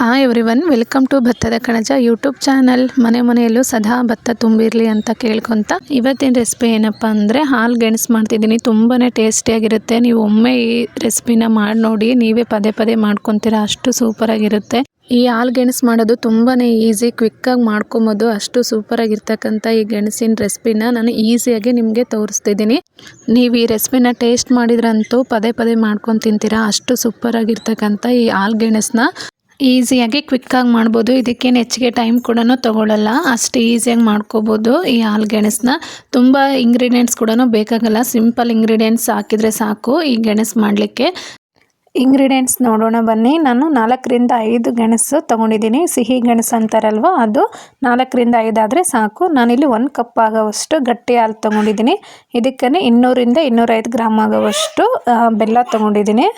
Hi everyone welcome to ಭತ್ತದ ಕಣಜ YouTube channel ಮನೆ ಮನೆಯಲ್ಲೂ ಸದಾ ಭತ್ತ ತುಂಬಿರಲಿ ಅಂತ ಕೇಳ್ಕೊತ. ಇವತ್ತಿನ ರೆಸಿಪಿ ಏನಪ್ಪ ಅಂದರೆ ಹಾಲು ಗೆಣಸು ಮಾಡ್ತಿದ್ದೀನಿ. ತುಂಬಾ ಟೇಸ್ಟಿಯಾಗಿರುತ್ತೆ ನೀವು ಒಮ್ಮೆ ಈ ರೆಸಿಪಿನ ಮಾಡಿ ನೋಡಿ ನೀವೇ ಪದೇ ಪದೇ ಮಾಡ್ಕೊತೀರ, ಅಷ್ಟು ಸೂಪರಾಗಿರುತ್ತೆ ಈ ಹಾಲು ಗೆಣಸು ಮಾಡೋದು ತುಂಬಾ ಈಸಿ ಕ್ವಿಕ್ಕಾಗಿ ಮಾಡ್ಕೊಬೋದು. ಅಷ್ಟು ಸೂಪರಾಗಿರ್ತಕ್ಕಂಥ ಈ ಗೆಣಸಿನ ರೆಸಿಪಿನ ನಾನು ಈಸಿಯಾಗಿ ನಿಮಗೆ ತೋರಿಸ್ತಿದ್ದೀನಿ. ನೀವು ಈ ರೆಸಿಪಿನ ಟೇಸ್ಟ್ ಮಾಡಿದ್ರಂತೂ ಪದೇ ಪದೇ ಮಾಡ್ಕೊಂಡು ತಿಂತೀರಾ, ಅಷ್ಟು ಸೂಪರಾಗಿರ್ತಕ್ಕಂಥ ಈ ಹಾಲು ಗೆಣಸನ್ನ ಈಸಿಯಾಗಿ ಕ್ವಿಕ್ಕಾಗಿ ಮಾಡ್ಬೋದು. ಇದಕ್ಕೇನು ಹೆಚ್ಚಿಗೆ ಟೈಮ್ ಕೂಡ ತೊಗೊಳ್ಳಲ್ಲ ಅಷ್ಟು ಈಸಿಯಾಗಿ ಮಾಡ್ಕೋಬೋದು. ಈ ಹಾಲು ಗೆಣಸನ್ನ ತುಂಬ ಇಂಗ್ರೀಡಿಯೆಂಟ್ಸ್ ಕೂಡ ಬೇಕಾಗಲ್ಲ. ಸಿಂಪಲ್ ಇಂಗ್ರೀಡಿಯೆಂಟ್ಸ್ ಹಾಕಿದರೆ ಸಾಕು. ಈ ಗೆಣಸು ಮಾಡಲಿಕ್ಕೆ ಇಂಗ್ರೀಡಿಯೆಂಟ್ಸ್ ನೋಡೋಣ ಬನ್ನಿ. ನಾನು ನಾಲ್ಕರಿಂದ ಐದು ಗೆಣಸು ತೊಗೊಂಡಿದ್ದೀನಿ. ಸಿಹಿ ಗೆಣಸು ಅಂತಾರಲ್ವ? ಅದು ನಾಲ್ಕರಿಂದ ಐದಾದರೆ ಸಾಕು. ನಾನಿಲ್ಲಿ ಒಂದು ಕಪ್ ಆಗೋವಷ್ಟು ಗಟ್ಟಿ ಹಾಲು ತೊಗೊಂಡಿದ್ದೀನಿ. ಇದಕ್ಕೇ ಇನ್ನೂರಿಂದ ಇನ್ನೂರೈದು ಗ್ರಾಮ್ ಆಗೋವಷ್ಟು ಬೆಲ್ಲ ತೊಗೊಂಡಿದ್ದೀನಿ.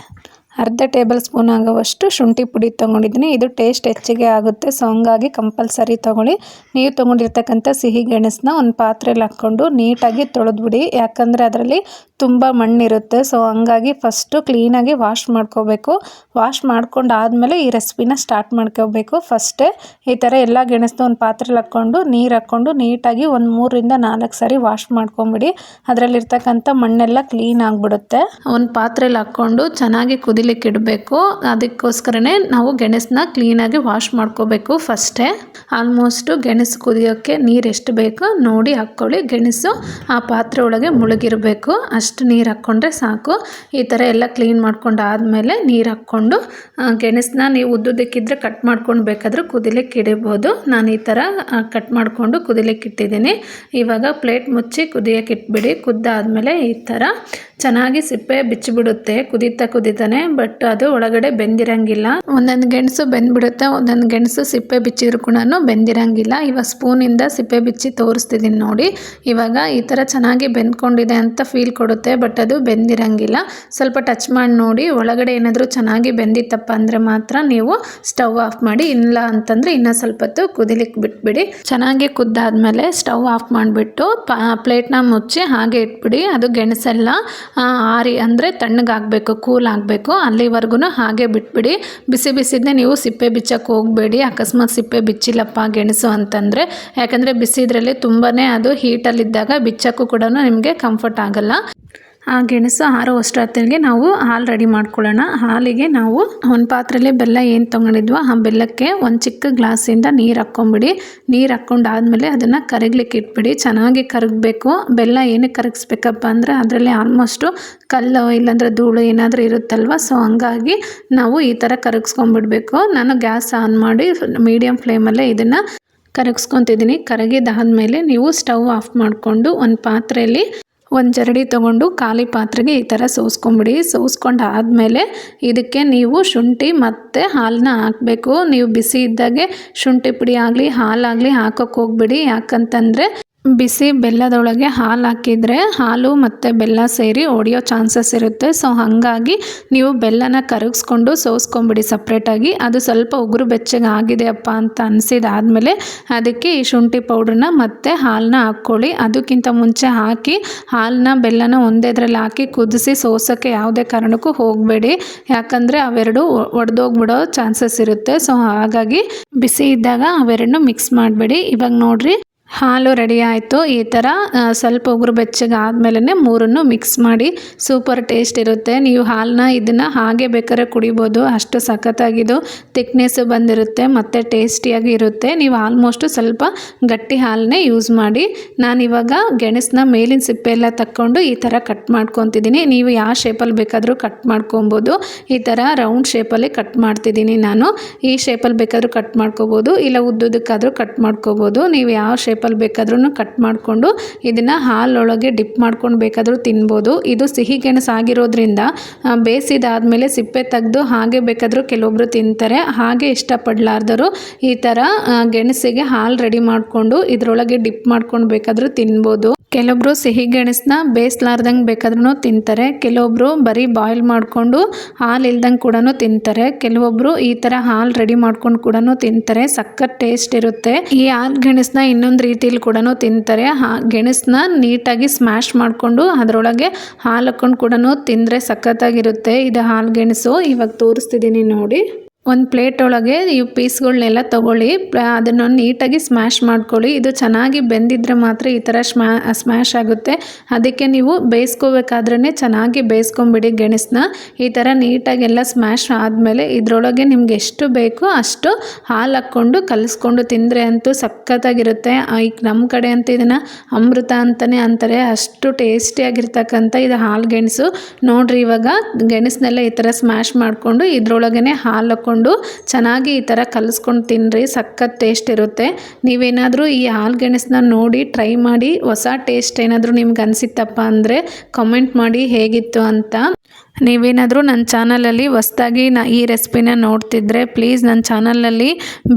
ಅರ್ಧ ಟೇಬಲ್ ಸ್ಪೂನ್ ಆಗುವಷ್ಟು ಶುಂಠಿ ಪುಡಿ ತೊಗೊಂಡಿದ್ದೀನಿ. ಇದು ಟೇಸ್ಟ್ ಹೆಚ್ಚಿಗೆ ಆಗುತ್ತೆ. ಸೊ ಹಂಗಾಗಿ ಕಂಪಲ್ಸರಿ ತೊಗೊಳ್ಳಿ. ನೀವು ತೊಗೊಂಡಿರ್ತಕ್ಕಂಥ ಸಿಹಿ ಗೆಣಸನ್ನ ಒಂದು ಪಾತ್ರೆಯಲ್ಲಿ ಹಾಕ್ಕೊಂಡು ನೀಟಾಗಿ ತೊಳೆದ್ಬಿಡಿ. ಯಾಕಂದರೆ ಅದರಲ್ಲಿ ತುಂಬ ಮಣ್ಣಿರುತ್ತೆ. ಸೊ ಹಂಗಾಗಿ ಫಸ್ಟು ಕ್ಲೀನಾಗಿ ವಾಶ್ ಮಾಡ್ಕೋಬೇಕು. ವಾಶ್ ಮಾಡ್ಕೊಂಡು ಆದಮೇಲೆ ಈ ರೆಸಿಪಿನ ಸ್ಟಾರ್ಟ್ ಮಾಡ್ಕೋಬೇಕು. ಫಸ್ಟೇ ಈ ಥರ ಎಲ್ಲ ಗೆಣಸನ್ನ ಒಂದು ಪಾತ್ರೆಲಿ ಹಾಕ್ಕೊಂಡು ನೀರು ಹಾಕ್ಕೊಂಡು ನೀಟಾಗಿ ಒಂದು ಮೂರರಿಂದ ನಾಲ್ಕು ಸಾರಿ ವಾಶ್ ಮಾಡ್ಕೊಂಬಿಡಿ. ಅದರಲ್ಲಿರ್ತಕ್ಕಂಥ ಮಣ್ಣೆಲ್ಲ ಕ್ಲೀನ್ ಆಗಿಬಿಡುತ್ತೆ. ಒಂದು ಪಾತ್ರೆಲಿ ಹಾಕ್ಕೊಂಡು ಚೆನ್ನಾಗಿ ಕುದಿಲಿಕ್ಕೆ ಇಡಬೇಕು. ಅದಕ್ಕೋಸ್ಕರನೇ ನಾವು ಗೆಣಸನ್ನ ಕ್ಲೀನಾಗಿ ವಾಶ್ ಮಾಡ್ಕೋಬೇಕು ಫಸ್ಟೇ ಆಲ್ಮೋಸ್ಟು ಗೆಣಸು ಕುದಿಯೋಕ್ಕೆ ನೀರು ಎಷ್ಟು ಬೇಕೋ ನೋಡಿ ಹಾಕ್ಕೊಳ್ಳಿ. ಗೆಣಸು ಆ ಪಾತ್ರೆ ಒಳಗೆ ಮುಳುಗಿರಬೇಕು. ಅಷ್ಟು ನೀರು ಹಾಕ್ಕೊಂಡ್ರೆ ಸಾಕು. ಈ ಥರ ಎಲ್ಲ ಕ್ಲೀನ್ ಮಾಡ್ಕೊಂಡು ಆದಮೇಲೆ ನೀರು ಹಾಕ್ಕೊಂಡು ಗೆಣಸನ್ನ ನೀವು ಉದ್ದುದಕ್ಕಿದ್ರೆ ಕಟ್ ಮಾಡ್ಕೊಂಡು ಬೇಕಾದರೂ ಕುದಿಲಿಕ್ಕೆ ಇಡಬಹುದು ನಾನು ಈ ಥರ ಕಟ್ ಮಾಡಿಕೊಂಡು ಕುದಿಲಿಕ್ಕೆ ಇಟ್ಟಿದ್ದೀನಿ. ಇವಾಗ ಪ್ಲೇಟ್ ಮುಚ್ಚಿ ಕುದಿಯೋಕೆ ಇಟ್ಬಿಡಿ. ಕುದ್ದಾದಮೇಲೆ ಈ ಥರ ಚೆನ್ನಾಗಿ ಸಿಪ್ಪೆ ಬಿಚ್ಚಿಬಿಡುತ್ತೆ. ಕುದೀತಾ ಕುದೀತಾನೆ ಬಟ್ ಅದು ಒಳಗಡೆ ಬೆಂದಿರಂಗಿಲ್ಲ. ಒಂದೊಂದು ಗೆಣಸು ಬೆಂದ್ಬಿಡುತ್ತೆ, ಒಂದೊಂದು ಗೆಣಸು ಸಿಪ್ಪೆ ಬಿಚ್ಚಿದ್ರು ಕೂಡ ಬೆಂದಿರಂಗಿಲ್ಲ. ಇವಾಗ ಸ್ಪೂನಿಂದ ಸಿಪ್ಪೆ ಬಿಚ್ಚಿ ತೋರಿಸ್ತಿದ್ದೀನಿ ನೋಡಿ. ಇವಾಗ ಈ ಥರ ಚೆನ್ನಾಗಿ ಬೆಂದ್ಕೊಂಡಿದೆ ಅಂತ ಫೀಲ್ ಕೊಡುತ್ತೆ, ಬಟ್ ಅದು ಬೆಂದಿರಂಗಿಲ್ಲ. ಸ್ವಲ್ಪ ಟಚ್ ಮಾಡಿ ನೋಡಿ, ಒಳಗಡೆ ಏನಾದರೂ ಚೆನ್ನಾಗಿ ಬೆಂದಿತ್ತಪ್ಪ ಅಂದರೆ ಮಾತ್ರ ನೀವು ಸ್ಟವ್ ಆಫ್ ಮಾಡಿ, ಇಲ್ಲ ಅಂತಂದರೆ ಇನ್ನೂ ಸ್ವಲ್ಪ ಹೊತ್ತು ಕುದಿಲಿಕ್ಕೆ ಬಿಟ್ಬಿಡಿ. ಚೆನ್ನಾಗಿ ಕುದ್ದಾದ್ಮೇಲೆ ಸ್ಟವ್ ಆಫ್ ಮಾಡಿಬಿಟ್ಟು ಪ್ಲೇಟ್ನ ಮುಚ್ಚಿ ಹಾಗೆ ಇಟ್ಬಿಡಿ. ಅದು ಗೆಣಸೆಲ್ಲ ಆರಿ ಅಂದರೆ ತಣ್ಣಗಾಗಬೇಕು, ಕೂಲ್ ಆಗಬೇಕು. ಅಲ್ಲಿವರೆಗೂ ಹಾಗೆ ಬಿಟ್ಬಿಡಿ. ಬಿಸಿ ಬಿಸಿದನ್ನೇ ನೀವು ಸಿಪ್ಪೆ ಬಿಚ್ಚಕ್ಕೆ ಹೋಗಬೇಡಿ. ಅಕಸ್ಮಾತ್ ಸಿಪ್ಪೆ ಬಿಚ್ಚಿಲ್ಲಪ್ಪ ಗೆಣಸು ಅಂತಂದರೆ. ಯಾಕಂದರೆ ಬಿಸಿದ್ರಲ್ಲಿ ತುಂಬಾ ಅದು ಹೀಟಲ್ಲಿದ್ದಾಗ ಬಿಚ್ಚಕ್ಕೂ ಕೂಡ ನಿಮಗೆ ಕಂಫರ್ಟ್ ಆಗಲ್ಲ. ಆ ಗೆಣಸು ಆರೋ ಅಷ್ಟೊತ್ತಿಗೆ ನಾವು ಹಾಲು ರೆಡಿ ಮಾಡ್ಕೊಳ್ಳೋಣ. ಹಾಲಿಗೆ ನಾವು ಒಂದು ಪಾತ್ರೆಯಲ್ಲಿ ಬೆಲ್ಲ ಏನು ತೊಗೊಂಡಿದ್ವೋ ಆ ಬೆಲ್ಲಕ್ಕೆ ಒಂದು ಚಿಕ್ಕ ಗ್ಲಾಸಿಂದ ನೀರು ಹಾಕ್ಕೊಂಬಿಡಿ. ನೀರು ಹಾಕ್ಕೊಂಡಾದ್ಮೇಲೆ ಅದನ್ನು ಕರಗ್ಲಿಕ್ಕೆ ಇಟ್ಬಿಡಿ. ಚೆನ್ನಾಗಿ ಕರಗಬೇಕು. ಬೆಲ್ಲ ಏನಕ್ಕೆ ಕರಗಿಸ್ಬೇಕಪ್ಪ ಅಂದರೆ ಅದರಲ್ಲಿ ಆಲ್ಮೋಸ್ಟು ಕಲ್ಲು ಇಲ್ಲಾಂದರೆ ಧೂಳು ಏನಾದರೂ ಇರುತ್ತಲ್ವ? ಸೊ ಹಂಗಾಗಿ ನಾವು ಈ ಥರ ಕರಗಿಸ್ಕೊಂಬಿಡ್ಬೇಕು. ನಾನು ಗ್ಯಾಸ್ ಆನ್ ಮಾಡಿ ಮೀಡಿಯಮ್ ಫ್ಲೇಮಲ್ಲೇ ಇದನ್ನು ಕರಗಿಸ್ಕೊತಿದ್ದೀನಿ. ಕರಗಿದಾದ್ಮೇಲೆ ನೀವು ಸ್ಟವ್ ಆಫ್ ಮಾಡಿಕೊಂಡು ಒಂದು ಪಾತ್ರೆಯಲ್ಲಿ ಒಂದು ಜರಡಿ ತೊಗೊಂಡು ಖಾಲಿ ಪಾತ್ರೆಗೆ ಈ ಥರ ಸೋಸ್ಕೊಂಬಿಡಿ. ಸೋಸ್ಕೊಂಡು ಆದಮೇಲೆ ಇದಕ್ಕೆ ನೀವು ಶುಂಠಿ ಮತ್ತು ಹಾಲನ್ನ ಹಾಕಬೇಕು. ನೀವು ಬಿಸಿ ಇದ್ದಾಗೆ ಶುಂಠಿ ಪುಡಿ ಆಗಲಿ ಹಾಲಾಗಲಿ ಹಾಕೋಕ್ಕೆ ಹೋಗ್ಬಿಡಿ. ಯಾಕಂತಂದರೆ ಬಿಸಿ ಬೆಲ್ಲದೊಳಗೆ ಹಾಲು ಹಾಕಿದರೆ ಹಾಲು ಮತ್ತು ಬೆಲ್ಲ ಸೇರಿ ಒಡೆಯೋ ಚಾನ್ಸಸ್ ಇರುತ್ತೆ. ಸೊ, ಹಾಗಾಗಿ ನೀವು ಬೆಲ್ಲನ ಕರಗಿಸ್ಕೊಂಡು ಸೋಸ್ಕೊಂಬಿಡಿ ಸಪ್ರೇಟಾಗಿ ಅದು ಸ್ವಲ್ಪ ಉಗುರು ಬೆಚ್ಚಗೆ ಆಗಿದೆಯಪ್ಪ ಅಂತ ಅನಿಸಿದಾದಮೇಲೆ ಅದಕ್ಕೆ ಈ ಶುಂಠಿ ಪೌಡ್ರನ್ನ ಮತ್ತು ಹಾಲನ್ನ ಹಾಕ್ಕೊಳ್ಳಿ. ಅದಕ್ಕಿಂತ ಮುಂಚೆ ಹಾಕಿ ಹಾಲನ್ನ ಬೆಲ್ಲನ ಒಂದೇದ್ರಲ್ಲಿ ಹಾಕಿ ಕುದಿಸಿ ಸೋಸೋಕ್ಕೆ ಯಾವುದೇ ಕಾರಣಕ್ಕೂ ಹೋಗಬೇಡಿ. ಯಾಕಂದರೆ ಅವೆರಡು ಒಡೆದೋಗ್ಬಿಡೋ ಚಾನ್ಸಸ್ ಇರುತ್ತೆ. ಸೊ, ಹಾಗಾಗಿ ಬಿಸಿ ಇದ್ದಾಗ ಅವೆರಡನ್ನೂ ಮಿಕ್ಸ್ ಮಾಡಬೇಡಿ. ಇವಾಗ ನೋಡಿರಿ ಹಾಲು ರೆಡಿ ಆಯಿತು. ಈ ಥರ ಸ್ವಲ್ಪ ಉಗುರು ಬೆಚ್ಚಗೆ ಆದಮೇಲೆ ಮೂರನ್ನು ಮಿಕ್ಸ್ ಮಾಡಿ ಸೂಪರ್ ಟೇಸ್ಟ್ ಇರುತ್ತೆ. ನೀವು ಹಾಲನ್ನ ಇದನ್ನು ಹಾಗೆ ಬೇಕಾದ್ರೆ ಕುಡಿಬೋದು. ಅಷ್ಟು ಸಖತ್ತಾಗಿದ್ದು ತಿಕ್ನೆಸ್ಸು ಬಂದಿರುತ್ತೆ, ಮತ್ತು ಟೇಸ್ಟಿಯಾಗಿ ಇರುತ್ತೆ. ನೀವು ಆಲ್ಮೋಸ್ಟು ಸ್ವಲ್ಪ ಗಟ್ಟಿ ಹಾಲನ್ನೇ ಯೂಸ್ ಮಾಡಿ. ನಾನಿವಾಗ ಗೆಣಸನ್ನ ಮೇಲಿನ ಸಿಪ್ಪೆ ಎಲ್ಲ ತಕ್ಕೊಂಡು ಈ ಥರ ಕಟ್ ಮಾಡ್ಕೊತಿದ್ದೀನಿ. ನೀವು ಯಾವ ಶೇಪಲ್ಲಿ ಬೇಕಾದರೂ ಕಟ್ ಮಾಡ್ಕೊಬೋದು. ಈ ಥರ ರೌಂಡ್ ಶೇಪಲ್ಲಿ ಕಟ್ ಮಾಡ್ತಿದ್ದೀನಿ ನಾನು. ಈ ಶೇಪಲ್ಲಿ ಬೇಕಾದರೂ ಕಟ್ ಮಾಡ್ಕೋಬೋದು. ಇಲ್ಲ ಉದ್ದುದಕ್ಕಾದರೂ ಕಟ್ ಮಾಡ್ಕೋಬೋದು. ನೀವು ಯಾವ ಶೇಪ್ ಶೇಪಲ್ಲಿ ಬೇಕಾದ್ರೂ ಕಟ್ ಮಾಡಿಕೊಂಡು ಇದನ್ನು ಹಾಲೊಳಗೆ ಡಿಪ್ ಮಾಡ್ಕೊಂಡು ಬೇಕಾದರೂ ತಿನ್ಬೋದು. ಇದು ಸಿಹಿ ಆಗಿರೋದ್ರಿಂದ ಬೇಯಿಸಿದಾದ್ಮೇಲೆ ಸಿಪ್ಪೆ ತೆಗೆದು ಹಾಗೆ ಬೇಕಾದರೂ ಕೆಲವೊಬ್ಬರು ತಿಂತಾರೆ. ಹಾಗೆ ಇಷ್ಟಪಡಲಾರ್ದರು ಈ ಥರ ಗೆಣಸಿಗೆ ಹಾಲು ರೆಡಿ ಮಾಡಿಕೊಂಡು ಇದರೊಳಗೆ ಡಿಪ್ ಮಾಡ್ಕೊಂಡು ಬೇಕಾದರೂ ತಿನ್ಬೋದು. ಕೆಲವೊಬ್ರು ಸಿಹಿ ಗೆಣಸನ್ನ ಬೇಯಿಸ್ಲಾರ್ದಂಗೆ ಬೇಕಾದ್ರೂ ತಿಂತಾರೆ. ಕೆಲವೊಬ್ರು ಬರೀ ಬಾಯ್ಲ್ ಮಾಡಿಕೊಂಡು ಹಾಲು ಇಲ್ದಂಗೆ ಕೂಡ ತಿಂತಾರೆ. ಕೆಲವೊಬ್ರು ಈ ಥರ ಹಾಲು ರೆಡಿ ಮಾಡ್ಕೊಂಡು ಕೂಡ ತಿಂತಾರೆ. ಸಕ್ಕತ್ ಟೇಸ್ಟ್ ಇರುತ್ತೆ. ಈ ಹಾಲು ಗೆಣಸನ್ನ ಇನ್ನೊಂದು ರೀತಿಯಲ್ಲಿ ಕೂಡ ತಿಂತಾರೆ. ಹಾ ಗೆಣಸನ್ನ ನೀಟಾಗಿ ಸ್ಮ್ಯಾಶ್ ಮಾಡಿಕೊಂಡು ಅದರೊಳಗೆ ಹಾಲು ಹಾಕ್ಕೊಂಡು ಕೂಡ ತಿಂದರೆ ಸಖತ್ತಾಗಿರುತ್ತೆ. ಇದು ಹಾಲು ಗೆಣಸು. ಇವಾಗ ತೋರಿಸ್ತಿದ್ದೀನಿ ನೋಡಿ. ಒಂದು ಪ್ಲೇಟ್ ಒಳಗೆ ಈ ಪೀಸ್ಗಳನ್ನೆಲ್ಲ ತೊಗೊಳ್ಳಿ ಅದನ್ನು ನೀಟಾಗಿ ಸ್ಮ್ಯಾಶ್ ಮಾಡ್ಕೊಳ್ಳಿ. ಇದು ಚೆನ್ನಾಗಿ ಬೆಂದಿದ್ರೆ ಮಾತ್ರ ಈ ಥರ ಸ್ಮ್ಯಾ ಸ್ಮ್ಯಾಶ್ ಆಗುತ್ತೆ. ಅದಕ್ಕೆ ನೀವು ಬೇಯಿಸ್ಕೋಬೇಕಾದ್ರೇ ಚೆನ್ನಾಗಿ ಬೇಯಿಸ್ಕೊಂಬಿಡಿ ಗೆಣಸನ್ನ ಈ ಥರ ನೀಟಾಗೆಲ್ಲ ಸ್ಮ್ಯಾಶ್ ಆದಮೇಲೆ ಇದರೊಳಗೆ ನಿಮ್ಗೆ ಎಷ್ಟು ಬೇಕೋ ಅಷ್ಟು ಹಾಲು ಹಾಕ್ಕೊಂಡು ಕಲಿಸ್ಕೊಂಡು ತಿಂದರೆ ಅಂತೂ ಸಖತ್ತಾಗಿರುತ್ತೆ. ಈಗ ನಮ್ಮ ಕಡೆ ಅಂತ ಇದನ್ನು ಅಮೃತ ಅಂತಲೇ ಅಂತಾರೆ. ಅಷ್ಟು ಟೇಸ್ಟಿಯಾಗಿರ್ತಕ್ಕಂಥ ಇದು ಹಾಲು ಗೆಣಸು. ನೋಡಿರಿ ಇವಾಗ ಗೆಣಸನ್ನೆಲ್ಲ ಈ ಥರ ಸ್ಮ್ಯಾಶ್ ಮಾಡಿಕೊಂಡು ಇದರೊಳಗೇ ಹಾಲು ಚೆನ್ನಾಗಿ ಈ ಥರ ಕಲಿಸ್ಕೊಂಡು ತಿನ್ನಿರಿ, ಸಖತ್ ಟೇಸ್ಟ್ ಇರುತ್ತೆ. ನೀವೇನಾದರೂ ಈ ಹಾಲು ಗೆಣಸನ್ನ ನೋಡಿ ಟ್ರೈ ಮಾಡಿ, ಹೊಸ ಟೇಸ್ಟ್ ಏನಾದರೂ ನಿಮ್ಗೆ ಅನಿಸಿತ್ತಪ್ಪ ಅಂದರೆ ಕಮೆಂಟ್ ಮಾಡಿ ಹೇಗಿತ್ತು ಅಂತ. ನೀವೇನಾದರೂ ನನ್ನ ಚಾನಲಲ್ಲಿ ಹೊಸ್ದಾಗಿ ನಾ ಈ ರೆಸಿಪಿನ ನೋಡ್ತಿದ್ರೆ ಪ್ಲೀಸ್ ನನ್ನ ಚಾನಲಲ್ಲಿ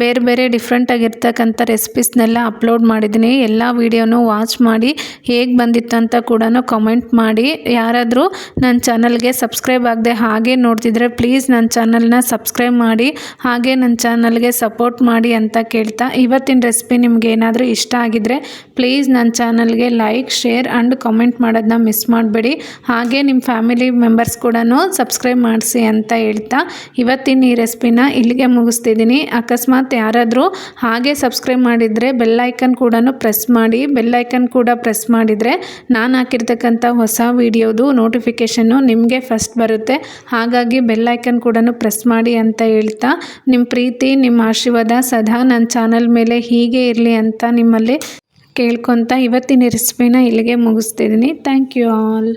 ಬೇರೆ ಬೇರೆ ಡಿಫ್ರೆಂಟಾಗಿರ್ತಕ್ಕಂಥ ರೆಸಿಪೀಸ್ನೆಲ್ಲ ಅಪ್ಲೋಡ್ ಮಾಡಿದ್ದೀನಿ. ಎಲ್ಲ ವೀಡಿಯೋನೂ ವಾಚ್ ಮಾಡಿ ಹೇಗೆ ಬಂದಿತ್ತು ಅಂತ ಕೂಡ ಕಾಮೆಂಟ್ ಮಾಡಿ. ಯಾರಾದರೂ ನನ್ನ ಚಾನಲ್ಗೆ ಸಬ್ಸ್ಕ್ರೈಬ್ ಆಗದೆ ಹಾಗೆ ನೋಡ್ತಿದ್ರೆ ಪ್ಲೀಸ್ ನನ್ನ ಚಾನಲ್ನ ಸಬ್ಸ್ಕ್ರೈಬ್ ಮಾಡಿ, ಹಾಗೆ ನನ್ನ ಚಾನಲ್ಗೆ ಸಪೋರ್ಟ್ ಮಾಡಿ ಅಂತ ಕೇಳ್ತಾ. ಇವತ್ತಿನ ರೆಸಿಪಿ ನಿಮ್ಗೆ ಏನಾದರೂ ಇಷ್ಟ ಆಗಿದ್ರೆ ಪ್ಲೀಸ್ ನನ್ನ ಚಾನಲ್ಗೆ ಲೈಕ್, ಶೇರ್ ಆ್ಯಂಡ್ ಕಾಮೆಂಟ್ ಮಾಡೋದನ್ನ ಮಿಸ್ ಮಾಡಬೇಡಿ. ಹಾಗೆ ನಿಮ್ಮ ಫ್ಯಾಮಿಲಿ ಮೆಂಬರ್ಸ್ ಕೂಡ ಸಬ್ಸ್ಕ್ರೈಬ್ ಮಾಡಿಸಿ ಅಂತ ಹೇಳ್ತಾ ಇವತ್ತಿನ ಈ ರೆಸಿಪಿನ ಇಲ್ಲಿಗೆ ಮುಗಿಸ್ತಿದ್ದೀನಿ. ಅಕಸ್ಮಾತ್ ಯಾರಾದರೂ ಹಾಗೆ ಸಬ್ಸ್ಕ್ರೈಬ್ ಮಾಡಿದರೆ ಬೆಲ್ಲೈಕನ್ ಕೂಡ ಪ್ರೆಸ್ ಮಾಡಿ. ಬೆಲ್ಲೈಕನ್ ಕೂಡ ಪ್ರೆಸ್ ಮಾಡಿದರೆ ನಾನು ಹಾಕಿರ್ತಕ್ಕಂಥ ಹೊಸ ವೀಡಿಯೋದು, ನೋಟಿಫಿಕೇಷನ್ನು ನಿಮಗೆ ಫಸ್ಟ್ ಬರುತ್ತೆ. ಹಾಗಾಗಿ ಬೆಲ್ಲೈಕನ್ ಕೂಡ ಪ್ರೆಸ್ ಮಾಡಿ ಅಂತ ಹೇಳ್ತಾ ನಿಮ್ಮ ಪ್ರೀತಿ ನಿಮ್ಮ ಆಶೀರ್ವಾದ ಸದಾ ನನ್ನ ಚಾನಲ್ ಮೇಲೆ ಹೀಗೆ ಇರಲಿ ಅಂತ ನಿಮ್ಮಲ್ಲಿ ಕೇಳ್ಕೊತ ಇವತ್ತಿನ ರೆಸಿಪಿನ ಇಲ್ಲಿಗೆ ಮುಗಿಸ್ತಿದ್ದೀನಿ. Thank you all.